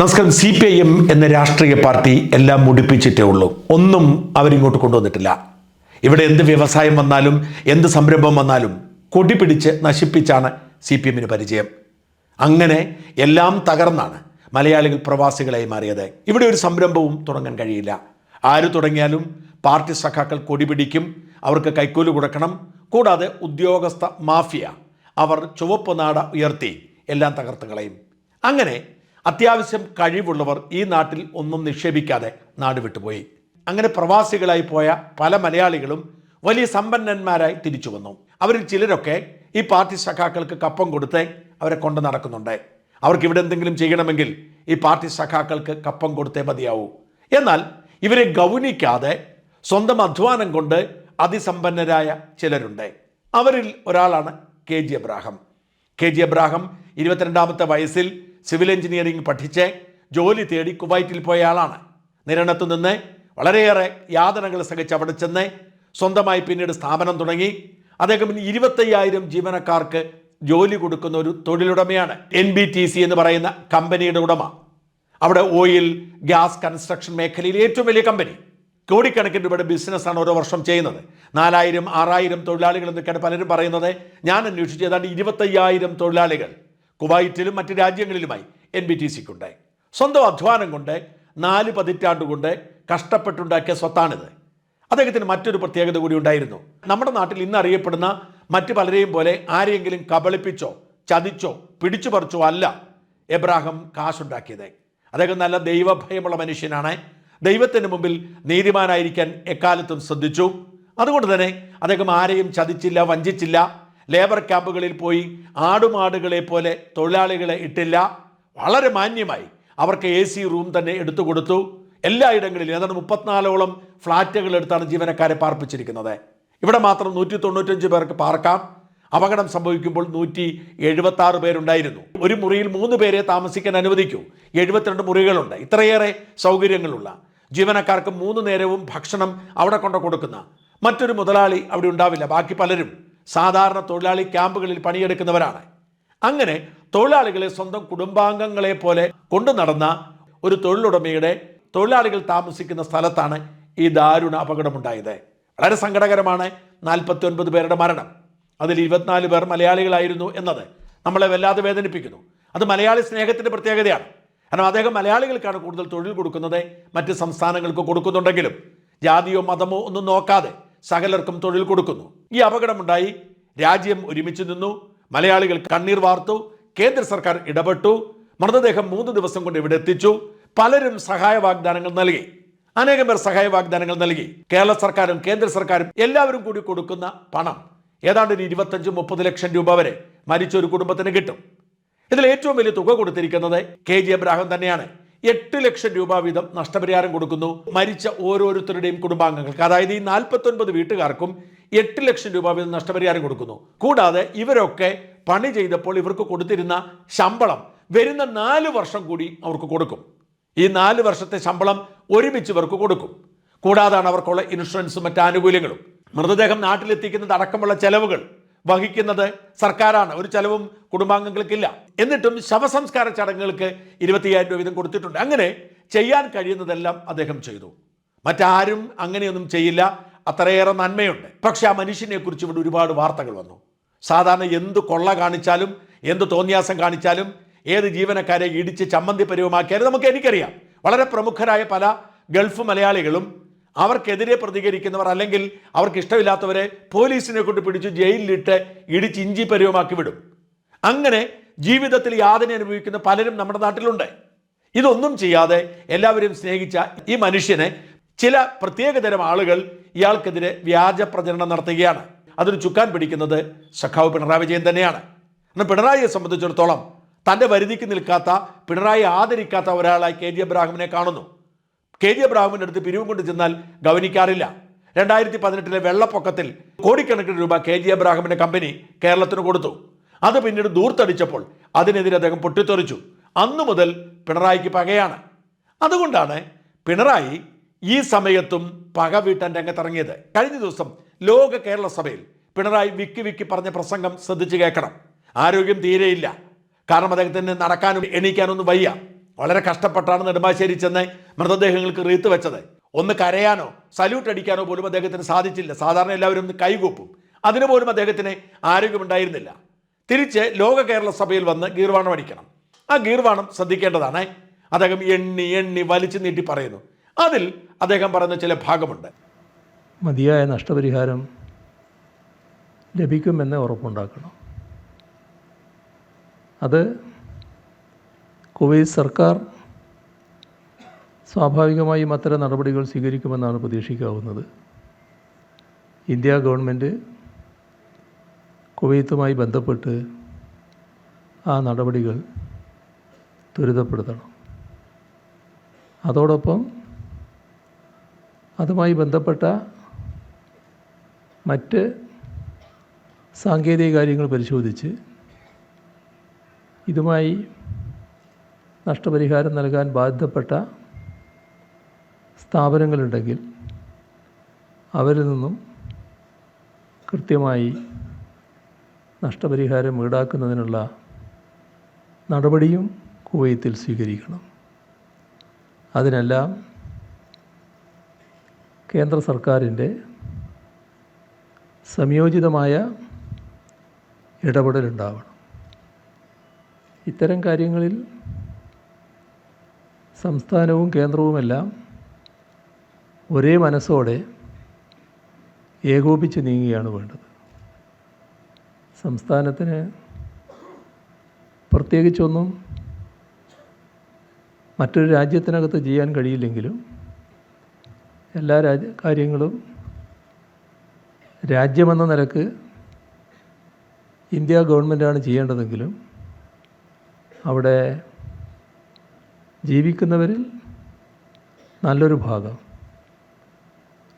നമസ്കാരം C P I M എന്ന രാഷ്ട്രീയ പാർട്ടി എല്ലാം മുടിപ്പിച്ചിട്ടേ ഉള്ളൂ. ഒന്നും അവരിങ്ങോട്ട് കൊണ്ടുവന്നിട്ടില്ല. ഇവിടെ എന്ത് വ്യവസായം വന്നാലും എന്ത് സംരംഭം വന്നാലും കൊടി പിടിച്ച് നശിപ്പിച്ചാണ് സി പി എമ്മിന് പരിചയം. അങ്ങനെ എല്ലാം തകർന്നാണ് മലയാളികൾ പ്രവാസികളായി മാറിയത്. ഇവിടെ ഒരു സംരംഭവും തുടങ്ങാൻ കഴിയില്ല. ആര് തുടങ്ങിയാലും പാർട്ടി സഖാക്കൾ കൊടി പിടിക്കും അവർക്ക് കൈക്കൂലി കൊടുക്കണം. കൂടാതെ ഉദ്യോഗസ്ഥ മാഫിയ അവർ ചുവപ്പ് നാട ഉയർത്തി എല്ലാം തകർത്ത് കളയും. അങ്ങനെ അത്യാവശ്യം കഴിവുള്ളവർ ഈ നാട്ടിൽ ഒന്നും നിക്ഷേപിക്കാതെ നാട് വിട്ടുപോയി. അങ്ങനെ പ്രവാസികളായി പോയ പല മലയാളികളും വലിയ സമ്പന്നന്മാരായി തിരിച്ചു വന്നു. അവരിൽ ചിലരൊക്കെ ഈ പാർട്ടി സഖാക്കൾക്ക് കപ്പം കൊടുത്ത് അവരെ കൊണ്ട് നടക്കുന്നുണ്ട്. അവർക്ക് ഇവിടെ എന്തെങ്കിലും ചെയ്യണമെങ്കിൽ ഈ പാർട്ടി സഖാക്കൾക്ക് കപ്പം കൊടുത്തേ മതിയാവൂ. എന്നാൽ ഇവരെ ഗൗനിക്കാതെ സ്വന്തം അധ്വാനം കൊണ്ട് അതിസമ്പന്നരായ ചിലരുണ്ട്. അവരിൽ ഒരാളാണ് K G Abraham K G Abraham ഇരുപത്തിരണ്ടാമത്തെ വയസ്സിൽ സിവിൽ എഞ്ചിനീയറിംഗ് പഠിച്ച് ജോലി തേടി കുവൈറ്റിൽ പോയ ആളാണ്. നിരണത്തു നിന്ന് വളരെയേറെ യാതനകൾ സഹിച്ച് അവിടെ ചെന്ന് സ്വന്തമായി പിന്നീട് സ്ഥാപനം തുടങ്ങി. അദ്ദേഹം ഇരുപത്തയ്യായിരം ജീവനക്കാർക്ക് ജോലി കൊടുക്കുന്ന ഒരു തൊഴിലുടമയാണ്. എൻ ബി ടി സി എന്ന് പറയുന്ന കമ്പനിയുടെ ഉടമ. അവിടെ ഓയിൽ ഗ്യാസ് കൺസ്ട്രക്ഷൻ മേഖലയിൽ ഏറ്റവും വലിയ കമ്പനി. കോടിക്കണക്കിന് രൂപയുടെ ബിസിനസ്സാണ് ഓരോ വർഷം ചെയ്യുന്നത്. നാലായിരം ആറായിരം തൊഴിലാളികൾ എന്നൊക്കെയാണ് പലരും പറയുന്നത്. ഞാൻ അന്വേഷിച്ച് ഏതാണ്ട് ഇരുപത്തയ്യായിരം തൊഴിലാളികൾ. കുവൈറ്റിലും മറ്റ് രാജ്യങ്ങളിലുമായി എൻ ബി ടി സിക്കുണ്ട് സ്വന്തം അധ്വാനം കൊണ്ട് നാല് പതിറ്റാണ്ട് കൊണ്ട് കഷ്ടപ്പെട്ടുണ്ടാക്കിയ സ്വത്താണിത്. അദ്ദേഹത്തിന് മറ്റൊരു പ്രത്യേകത കൂടി ഉണ്ടായിരുന്നു. നമ്മുടെ നാട്ടിൽ ഇന്ന് അറിയപ്പെടുന്ന മറ്റ് പലരെയും പോലെ ആരെയെങ്കിലും കബളിപ്പിച്ചോ ചതിച്ചോ പിടിച്ചു പറിച്ചോ അല്ല എബ്രാഹിം കാശുണ്ടാക്കിയത്. അദ്ദേഹം നല്ല ദൈവഭയമുള്ള മനുഷ്യനാണ്. ദൈവത്തിന് മുമ്പിൽ നീതിമാനായിരിക്കാൻ എക്കാലത്തും ശ്രദ്ധിച്ചു. അതുകൊണ്ട് തന്നെ അദ്ദേഹം ആരെയും ചതിച്ചില്ല വഞ്ചിച്ചില്ല ലേബർ ക്യാമ്പുകളിൽ പോയി ആടുമാടുകളെ പോലെ തൊഴിലാളികളെ ഇട്ടില്ല. വളരെ മാന്യമായി അവർക്ക് എ സി റൂം തന്നെ എടുത്തു കൊടുത്തു. എല്ലായിടങ്ങളിലും ഏതാണ്ട് മുപ്പത്തിനാലോളം ഫ്ലാറ്റുകൾ എടുത്താണ് ജീവനക്കാരെ പാർപ്പിച്ചിരിക്കുന്നത്. ഇവിടെ മാത്രം നൂറ്റി തൊണ്ണൂറ്റഞ്ച് പേർക്ക് പാർക്കാം. അപകടം സംഭവിക്കുമ്പോൾ നൂറ്റി എഴുപത്തി ആറ് പേരുണ്ടായിരുന്നു. ഒരു മുറിയിൽ മൂന്ന് പേരെ താമസിക്കാൻ അനുവദിക്കൂ. എഴുപത്തിരണ്ട് മുറികളുണ്ട്. ഇത്രയേറെ സൗകര്യങ്ങളുള്ള. ജീവനക്കാർക്ക് മൂന്ന് നേരവും ഭക്ഷണം അവിടെ കൊണ്ട് കൊടുക്കുന്ന മറ്റൊരു മുതലാളി അവിടെ ഉണ്ടാവില്ല. ബാക്കി പലരും സാധാരണ തൊഴിലാളി ക്യാമ്പുകളിൽ പണിയെടുക്കുന്നവരാണ്. അങ്ങനെ തൊഴിലാളികളെ സ്വന്തം കുടുംബാംഗങ്ങളെ പോലെ കൊണ്ടു നടന്ന ഒരു തൊഴിലുടമയുടെ തൊഴിലാളികൾ താമസിക്കുന്ന സ്ഥലത്താണ് ഈ ദാരുണ അപകടമുണ്ടായത്. വളരെ സങ്കടകരമാണ് നാൽപ്പത്തി ഒൻപത് പേരുടെ മരണം. അതിൽ ഇരുപത്തിനാല് പേർ മലയാളികളായിരുന്നു എന്നത്. നമ്മളെ വല്ലാതെ വേദനിപ്പിക്കുന്നു. അത് മലയാളി സ്നേഹത്തിന്റെ പ്രത്യേകതയാണ്. കാരണം അദ്ദേഹം മലയാളികൾക്കാണ് കൂടുതൽ തൊഴിൽ കൊടുക്കുന്നത് മറ്റ് സംസ്ഥാനങ്ങൾക്ക് കൊടുക്കുന്നുണ്ടെങ്കിലും ജാതിയോ മതമോ ഒന്നും നോക്കാതെ സകലർക്കും തൊഴിൽ കൊടുക്കുന്നു. ഈ അപകടമുണ്ടായി. രാജ്യം ഒരുമിച്ച് നിന്നു. മലയാളികൾ കണ്ണീർ വാർത്തു. കേന്ദ്ര സർക്കാർ ഇടപെട്ടു. മൃതദേഹം മൂന്ന് ദിവസം കൊണ്ട് ഇവിടെ എത്തിച്ചു. പലരും സഹായ വാഗ്ദാനങ്ങൾ നൽകി. അനേകം പേർ സഹായ വാഗ്ദാനങ്ങൾ നൽകി. കേരള സർക്കാരും കേന്ദ്ര സർക്കാരും എല്ലാവരും കൂടി കൊടുക്കുന്ന പണം ഏതാണ്ട് ഒരു ഇരുപത്തഞ്ച് മുപ്പത് ലക്ഷം രൂപ വരെ മരിച്ച ഒരു കുടുംബത്തിന് കിട്ടും. ഇതിൽ ഏറ്റവും വലിയ തുക കൊടുത്തിരിക്കുന്നത് കെ ജി എബ്രാഹിം തന്നെയാണ്. എട്ട് ലക്ഷം രൂപ വീതം നഷ്ടപരിഹാരം കൊടുക്കുന്നു. മരിച്ച ഓരോരുത്തരുടെയും കുടുംബാംഗങ്ങൾക്ക്. അതായത് ഈ നാൽപ്പത്തൊൻപത് വീട്ടുകാർക്കും എട്ട് ലക്ഷം രൂപ വീതം നഷ്ടപരിഹാരം കൊടുക്കുന്നു. കൂടാതെ ഇവരൊക്കെ പണി ചെയ്തപ്പോൾ ഇവർക്ക് കൊടുത്തിരുന്ന ശമ്പളം വരുന്ന നാല് വർഷം കൂടി അവർക്ക് കൊടുക്കും. ഈ നാല് വർഷത്തെ ശമ്പളം ഒരുമിച്ച് ഇവർക്ക് കൊടുക്കും. കൂടാതാണ് അവർക്കുള്ള ഇൻഷുറൻസും മറ്റ് ആനുകൂല്യങ്ങളും. മൃതദേഹം നാട്ടിലെത്തിക്കുന്നത് അടക്കമുള്ള ചെലവുകൾ. വഹിക്കുന്നത് സർക്കാരാണ്. ഒരു ചെലവും കുടുംബാംഗങ്ങൾക്കില്ല. എന്നിട്ടും ശവസംസ്കാര ചടങ്ങുകൾക്ക് ഇരുപത്തിയ്യായിരം രൂപ വീതം കൊടുത്തിട്ടുണ്ട്. അങ്ങനെ ചെയ്യാൻ കഴിയുന്നതെല്ലാം അദ്ദേഹം ചെയ്തു. മറ്റാരും അങ്ങനെയൊന്നും ചെയ്യില്ല. അത്രയേറെ നന്മയുണ്ട്. പക്ഷെ ആ മനുഷ്യനെ കുറിച്ച് ഇവിടെ ഒരുപാട് വാർത്തകൾ വന്നു. സാധാരണ എന്ത് കൊള്ള കാണിച്ചാലും എന്ത് തോന്നിയാസം കാണിച്ചാലും ഏത് ജീവനക്കാരെ ഇടിച്ച് ചമ്മന്തി പരിവമാക്കിയാലും നമുക്ക് എനിക്കറിയാം വളരെ പ്രമുഖരായ പല ഗൾഫ് മലയാളികളും അവർക്കെതിരെ പ്രതികരിക്കുന്നവർ അല്ലെങ്കിൽ അവർക്ക് ഇഷ്ടമില്ലാത്തവരെ പോലീസിനെ കൊണ്ട് പിടിച്ച് ജയിലിലിട്ട് ഇടിച്ച് ഇഞ്ചി പരുവമാക്കി വിടും. അങ്ങനെ ജീവിതത്തിൽ യാതന അനുഭവിക്കുന്ന പലരും നമ്മുടെ നാട്ടിലുണ്ട്. ഇതൊന്നും ചെയ്യാതെ എല്ലാവരും സ്നേഹിച്ച ഈ മനുഷ്യനെ ചില പ്രത്യേകതരം ആളുകൾ ഇയാൾക്കെതിരെ വ്യാജ പ്രചരണം നടത്തുകയാണ്. അതിന് ചുക്കാൻ പിടിക്കുന്നത് സഖാവ് പിണറായി വിജയൻ തന്നെയാണ്. എന്നാൽ പിണറായിയെ സംബന്ധിച്ചിടത്തോളം തന്റെ വരുതിക്ക് നിൽക്കാത്ത പിണറായി ആദരിക്കാത്ത ഒരാളായി കെ ജി അബ്രാഹിമിനെ കാണുന്നു. കെ ജി അബ്രാഹിമിന്റെ അടുത്ത് പിരിവും കൊണ്ട് ചെന്നാൽ ഗവനിക്കാറില്ല. രണ്ടായിരത്തി പതിനെട്ടിലെ വെള്ളപ്പൊക്കത്തിൽ കോടിക്കണക്കിന് രൂപ കെ ജി എബ്രാഹിമിന്റെ കമ്പനി കേരളത്തിന് കൊടുത്തു. അത് പിന്നീട് ദൂർത്തടിച്ചപ്പോൾ അതിനെതിരെ അദ്ദേഹം പൊട്ടിത്തെറിച്ചു. അന്നു മുതൽ പിണറായിക്ക് പകയാണ്. അതുകൊണ്ടാണ് പിണറായി ഈ സമയത്തും പക വീട്ടാൻ രംഗത്തിറങ്ങിയത്. കഴിഞ്ഞ ദിവസം ലോക കേരള സഭയിൽ പിണറായി വിക്കി വിക്കി പറഞ്ഞ പ്രസംഗം ശ്രദ്ധിച്ചു കേൾക്കണം. ആരോഗ്യം തീരെയില്ല. കാരണം അദ്ദേഹത്തിന് നടക്കാനും എണീക്കാനൊന്നും വയ്യ. വളരെ കഷ്ടപ്പെട്ടാണ് നെടുമ്പാശ്ശേരി ചെന്ന് മൃതദേഹങ്ങൾക്ക് റീത്ത് വെച്ചത്. ഒന്ന് കരയാനോ സല്യൂട്ട് അടിക്കാനോ പോലും അദ്ദേഹത്തിന് സാധിച്ചില്ല. സാധാരണ എല്ലാവരും ഒന്ന് കൈകൂപ്പും. അതിനു പോലും അദ്ദേഹത്തിന് ആരോഗ്യമുണ്ടായിരുന്നില്ല. തിരിച്ച് ലോക കേരള സഭയിൽ വന്ന് ഗീർവാണം അടിക്കണം. ആ ഗീർവാണം ശ്രദ്ധിക്കേണ്ടതാണ്. അദ്ദേഹം എണ്ണി എണ്ണി വലിച്ചു നീട്ടി പറയുന്നു. അതിൽ അദ്ദേഹം പറയുന്ന ചില ഭാഗമുണ്ട്. മതിയായ നഷ്ടപരിഹാരം ലഭിക്കുമെന്ന് ഉറപ്പുണ്ടാക്കണം. അത് കുവൈറ്റ് സർക്കാർ സ്വാഭാവികമായും അത്തരം നടപടികൾ സ്വീകരിക്കുമെന്നാണ് പ്രതീക്ഷിക്കാവുന്നത്. ഇന്ത്യ ഗവൺമെന്റ് കുവൈത്തുമായി ബന്ധപ്പെട്ട് ആ നടപടികൾ ത്വരിതപ്പെടുത്തണം. അതോടൊപ്പം അതുമായി ബന്ധപ്പെട്ട മറ്റ് സാങ്കേതിക കാര്യങ്ങൾ പരിശോധിച്ച് ഇതുമായി നഷ്ടപരിഹാരം നൽകാൻ ബാധ്യപ്പെട്ട സ്ഥാപനങ്ങളുണ്ടെങ്കിൽ അവരിൽ നിന്നും കൃത്യമായി നഷ്ടപരിഹാരം ഈടാക്കുന്നതിനുള്ള നടപടിയും കുവൈത്തിൽ സ്വീകരിക്കണം. അതിനെല്ലാം കേന്ദ്ര സർക്കാരിന്റെ സംയോജിതമായ ഇടപെടലുണ്ടാവണം. ഇത്തരം കാര്യങ്ങളിൽ സംസ്ഥാനവും കേന്ദ്രവുമെല്ലാം ഒരേ മനസ്സോടെ ഏകോപിച്ച് നീങ്ങുകയാണ് വേണ്ടത്. സംസ്ഥാനത്തിന് പ്രത്യേകിച്ചൊന്നും മറ്റൊരു രാജ്യത്തിനകത്ത് ചെയ്യാൻ കഴിയില്ലെങ്കിലും എല്ലാ രാജ്യ കാര്യങ്ങളും രാജ്യമെന്ന നിലയ്ക്ക് ഇന്ത്യ ഗവൺമെന്റാണ് ചെയ്യേണ്ടതെങ്കിലും അവിടെ ജീവിക്കുന്നവരിൽ നല്ലൊരു ഭാഗം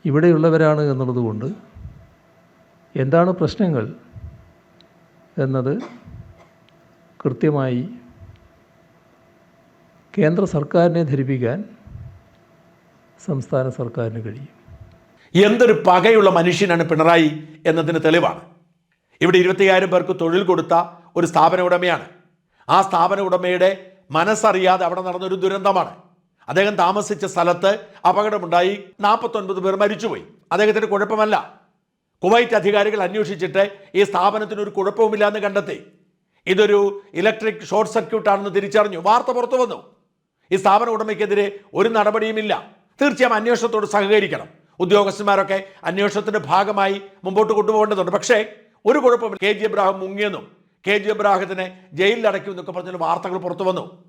ഇവിടെയുള്ളവരാണ് എന്നുള്ളതുകൊണ്ട് എന്താണ് പ്രശ്നങ്ങൾ എന്നത് കൃത്യമായി കേന്ദ്ര സർക്കാരിനെ ധരിപ്പിക്കാൻ സംസ്ഥാന സർക്കാരിന് കഴിയും. എന്തൊരു പകയുള്ള മനുഷ്യനാണ് പിണറായി എന്നതിന് തെളിവാണ്. ഇവിടെ ഇരുപത്തിയായിരം പേർക്ക് തൊഴിൽ കൊടുത്ത ഒരു സ്ഥാപന ഉടമയാണ്. ആ സ്ഥാപന ഉടമയുടെ മനസ്സറിയാതെ അവിടെ നടന്നൊരു ദുരന്തമാണ്. അദ്ദേഹം താമസിച്ച സ്ഥലത്ത് അപകടമുണ്ടായി. നാൽപ്പത്തൊൻപത് പേർ മരിച്ചുപോയി. അദ്ദേഹത്തിന് കുഴപ്പമല്ല. കുവൈറ്റ് അധികാരികൾ അന്വേഷിച്ചിട്ട് ഈ സ്ഥാപനത്തിന് ഒരു കുഴപ്പവുമില്ല എന്ന് കണ്ടെത്തി. ഇതൊരു ഇലക്ട്രിക് ഷോർട്ട് സർക്യൂട്ട് ആണെന്ന് തിരിച്ചറിഞ്ഞു. വാർത്ത പുറത്തു വന്നു. ഈ സ്ഥാപന ഉടമയ്ക്കെതിരെ ഒരു നടപടിയുമില്ല. തീർച്ചയായും അന്വേഷണത്തോട് സഹകരിക്കണം. ഉദ്യോഗസ്ഥന്മാരൊക്കെ അന്വേഷണത്തിന്റെ ഭാഗമായി മുമ്പോട്ട് കൊണ്ടുപോകേണ്ടതുണ്ട്. പക്ഷേ ഒരു കുഴപ്പമില്ല. കെ ജി എബ്രാഹിം മുങ്ങിയെന്നും കെ ജി എബ്രാഹത്തിനെ ജയിലിൽ അടയ്ക്കും എന്നൊക്കെ പറഞ്ഞ വാർത്തകൾ പുറത്തു വന്നു.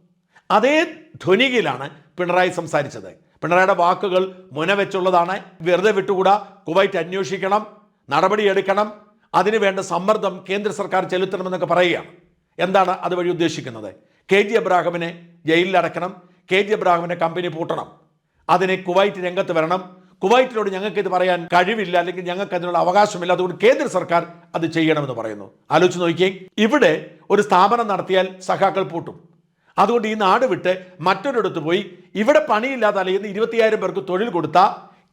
അതേ ധ്വനികയിലാണ് പിണറായി സംസാരിച്ചത്. പിണറായിയുടെ വാക്കുകൾ മുനവെച്ചുള്ളതാണ് വെറുതെ വിട്ടുകൂടാ. കുവൈറ്റ് അന്വേഷിക്കണം. നടപടിയെടുക്കണം അതിനുവേണ്ട സമ്മർദ്ദം കേന്ദ്ര സർക്കാർ ചെലുത്തണമെന്നൊക്കെ പറയുകയാണ്. എന്താണ് അതുവഴി ഉദ്ദേശിക്കുന്നത്? കെ ജി ജയിലിൽ അടക്കണം കെ ജി അബ്രാഹമിനെ കമ്പനി പൂട്ടണം. അതിനെ കുവൈറ്റ് രംഗത്ത് വരണം. കുവൈറ്റിനോട് ഞങ്ങൾക്ക് ഇത് പറയാൻ കഴിവില്ല അല്ലെങ്കിൽ ഞങ്ങൾക്ക് അതിനുള്ള അവകാശമില്ല. അതുകൊണ്ട് കേന്ദ്ര സർക്കാർ അത് ചെയ്യണമെന്ന് പറയുന്നു. ആലോചിച്ച് നോക്കിയേ. ഇവിടെ ഒരു സ്ഥാപനം നടത്തിയാൽ സഖാക്കൾ പൂട്ടും. അതുകൊണ്ട് ഈ നാട് വിട്ട് മറ്റൊരിടത്ത് പോയി ഇവിടെ പണിയില്ലാതെ അലയുന്ന ഇരുപത്തിയായിരം പേർക്ക് തൊഴിൽ കൊടുത്ത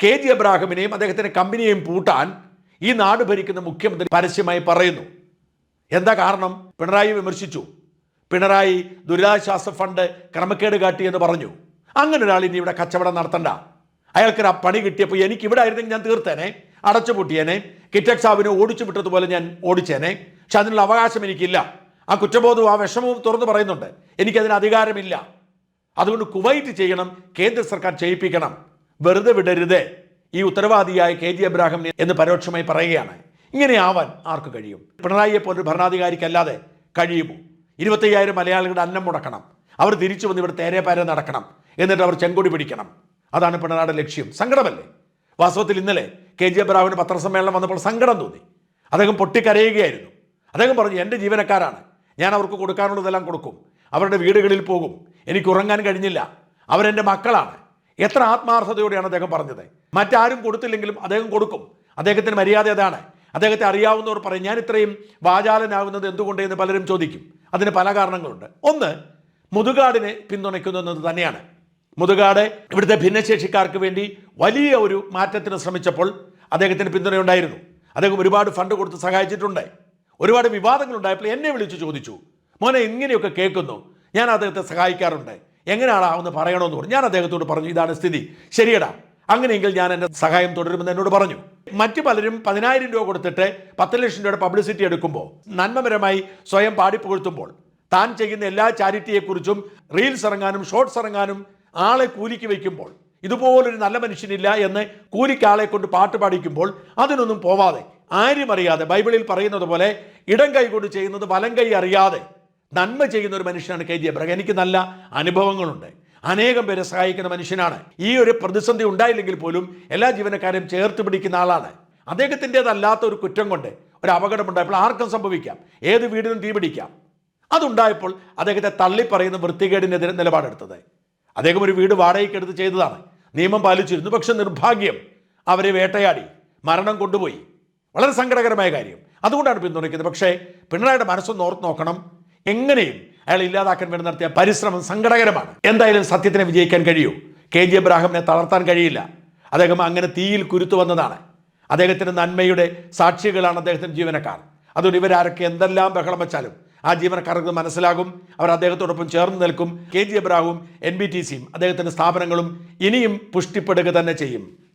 കെ ജി അബ്രാഹിമിനെയും അദ്ദേഹത്തിന്റെ കമ്പനിയെയും പൂട്ടാൻ ഈ നാട് ഭരിക്കുന്ന മുഖ്യമന്ത്രി പരസ്യമായി പറയുന്നു. എന്താ കാരണം? പിണറായി വിമർശിച്ചു. പിണറായി ദുരിതാശ്വാസ ഫണ്ട് ക്രമക്കേട് കാട്ടി എന്ന് പറഞ്ഞു. അങ്ങനെ ഒരാൾ ഇനി ഇവിടെ കച്ചവടം നടത്തണ്ട. അയാൾക്ക് ആ പണി കിട്ടിയപ്പോൾ എനിക്ക് ഇവിടെ ആയിരുന്നെങ്കിൽ ഞാൻ തീർത്തേനെ അടച്ചുപൂട്ടിയേനെ കിറ്റക് സാബിനെ ഓടിച്ചു വിട്ടതുപോലെ ഞാൻ ഓടിച്ചേനെ പക്ഷെ അതിനുള്ള അവകാശം എനിക്കില്ല. ആ കുറ്റബോധവും ആ വിഷമവും തുറന്നു പറയുന്നുണ്ട്. എനിക്കതിന് അധികാരമില്ല. അതുകൊണ്ട് കുവൈറ്റ് ചെയ്യണം കേന്ദ്ര സർക്കാർ ചെയ്യിപ്പിക്കണം. വെറുതെ വിടരുത്. ഈ ഉത്തരവാദിയായ കെ ജി അബ്രാഹിം എന്ന് പരോക്ഷമായി പറയുകയാണ്. ഇങ്ങനെ ആവാൻ ആർക്ക് കഴിയും? പിണറായിയെ പോലൊരു ഭരണാധികാരിക്കല്ലാതെ കഴിയുമോ? ഇരുപത്തയ്യായിരം മലയാളികളുടെ അന്നം മുടക്കണം. അവർ തിരിച്ചു വന്ന് ഇവിടെ തേരെ പാര നടക്കണം. എന്നിട്ട് അവർ ചെങ്കൊടി പിടിക്കണം. അതാണ് പിണറായിയുടെ ലക്ഷ്യം. സങ്കടമല്ലേ? വാസ്തവത്തിൽ ഇന്നലെ കെ. ജി. എബ്രാഹിമിന് പത്രസമ്മേളനം വന്നപ്പോൾ സങ്കടം തോന്നി. അദ്ദേഹം പൊട്ടിക്കരയുകയായിരുന്നു. അദ്ദേഹം പറഞ്ഞു എന്റെ ജീവനക്കാരാണ്. ഞാൻ അവർക്ക് കൊടുക്കാനുള്ളതെല്ലാം കൊടുക്കും. അവരുടെ വീടുകളിൽ പോകും. എനിക്ക് ഉറങ്ങാൻ കഴിഞ്ഞില്ല. അവരെന്റെ മക്കളാണ്. എത്ര ആത്മാർത്ഥതയോടെയാണ് അദ്ദേഹം പറഞ്ഞത്. മറ്റാരും കൊടുത്തില്ലെങ്കിലും അദ്ദേഹം കൊടുക്കും. അദ്ദേഹത്തിന് മര്യാദ അതാണ്. അദ്ദേഹത്തെ അറിയാവുന്നവർ പറയും ഞാൻ ഇത്രയും വാചാലനാകുന്നത് എന്തുകൊണ്ട്? എന്ന് പലരും ചോദിക്കും. അതിന് പല കാരണങ്ങളുണ്ട്. ഒന്ന് മുതുകാടിനെ പിന്തുണയ്ക്കുന്നു എന്നത് തന്നെയാണ്. മുതുകാട് ഇവിടുത്തെ ഭിന്നശേഷിക്കാർക്ക് വേണ്ടി വലിയ ഒരു മാറ്റത്തിന് ശ്രമിച്ചപ്പോൾ അദ്ദേഹത്തിന് പിന്തുണയുണ്ടായിരുന്നു. അദ്ദേഹം ഒരുപാട് ഫണ്ട് കൊടുത്ത് സഹായിച്ചിട്ടുണ്ട്. ഒരുപാട് വിവാദങ്ങൾ ഉണ്ടായപ്പോൾ എന്നെ വിളിച്ചു ചോദിച്ചു മോനെ ഇങ്ങനെയൊക്കെ കേൾക്കുന്നു. ഞാൻ അദ്ദേഹത്തെ സഹായിക്കാറുണ്ട്. എങ്ങനെയാണ് ഒന്ന് പറയണമെന്ന് പറഞ്ഞു. ഞാൻ അദ്ദേഹത്തോട് പറഞ്ഞു ഇതാണ് സ്ഥിതി. ശരിയടാ. അങ്ങനെയെങ്കിൽ ഞാൻ എന്റെ സഹായം തുടരുമെന്ന് എന്നോട് പറഞ്ഞു. മറ്റു പലരും പതിനായിരം രൂപ കൊടുത്തിട്ട് പത്ത് ലക്ഷം രൂപയുടെ പബ്ലിസിറ്റി എടുക്കുമ്പോൾ നന്മപരമായി സ്വയം പാടിപ്പുകഴ്ത്തുമ്പോൾ താൻ ചെയ്യുന്ന എല്ലാ ചാരിറ്റിയെക്കുറിച്ചും റീൽസ് ഇറങ്ങാനും ഷോർട്സ് ഇറങ്ങാനും ആളെ കൂലിക്ക് വയ്ക്കുമ്പോൾ ഇതുപോലൊരു നല്ല മനുഷ്യനില്ല എന്ന് കൂലിക്ക് ആളെ കൊണ്ട് പാട്ട് പാടിക്കുമ്പോൾ അതിനൊന്നും പോവാതെ ആരും അറിയാതെ ബൈബിളിൽ പറയുന്നത് പോലെ ഇടം കൈ കൊണ്ട് ചെയ്യുന്നത് വലം കൈ അറിയാതെ നന്മ ചെയ്യുന്ന ഒരു മനുഷ്യനാണ് കെ ജി എനിക്ക് നല്ല അനുഭവങ്ങളുണ്ട്. അനേകം പേരെ സഹായിക്കുന്ന മനുഷ്യനാണ്. ഈ ഒരു പ്രതിസന്ധി ഉണ്ടായില്ലെങ്കിൽ പോലും എല്ലാ ജീവനക്കാരെയും ചേർത്ത് പിടിക്കുന്ന ആളാണ്. അദ്ദേഹത്തിന്റെതല്ലാത്ത ഒരു കുറ്റം കൊണ്ട് ഒരു അപകടമുണ്ടായപ്പോൾ ആർക്കും സംഭവിക്കാം. ഏത് വീടിനും തീപിടിക്കാം. അതുണ്ടായപ്പോൾ അദ്ദേഹത്തെ തള്ളിപ്പറയുന്ന വൃത്തികേടിനെതിരെ നിലപാടെടുത്തത്. അദ്ദേഹം ഒരു വീട് വാടകയ്ക്കെടുത്ത് ചെയ്തതാണ്. നിയമം പാലിച്ചിരുന്നു. പക്ഷെ നിർഭാഗ്യം അവരെ വേട്ടയാടി മരണം കൊണ്ടുപോയി. വളരെ സങ്കടകരമായ കാര്യം. അതുകൊണ്ടാണ് പിന്തുണയ്ക്കുന്നത്. പക്ഷേ പിണറായിയുടെ മനസ്സൊന്ന് ഓർത്ത് നോക്കണം. എങ്ങനെയും അയാൾ ഇല്ലാതാക്കാൻ വേണ്ടി നടത്തിയ പരിശ്രമം സങ്കടകരമാണ്. എന്തായാലും സത്യത്തിനെ വിജയിക്കാൻ കഴിയൂ. കെ ജി എബ്രാഹിമിനെ തളർത്താൻ കഴിയില്ല. അദ്ദേഹം അങ്ങനെ തീയിൽ കുരുത്തു വന്നതാണ്. അദ്ദേഹത്തിന്റെ നന്മയുടെ സാക്ഷികളാണ് അദ്ദേഹത്തിന്റെ ജീവനക്കാർ. അതുകൊണ്ട് ഇവരാരൊക്കെ എന്തെല്ലാം ബഹളം വെച്ചാലും ആ ജീവനക്കാർക്ക് മനസ്സിലാകും. അവർ അദ്ദേഹത്തോടൊപ്പം ചേർന്ന് നിൽക്കും. കെ ജി എബ്രാഹും എൻ ബി ടി സിയും അദ്ദേഹത്തിന്റെ സ്ഥാപനങ്ങളും ഇനിയും പുഷ്ടിപ്പെടുക തന്നെ ചെയ്യും.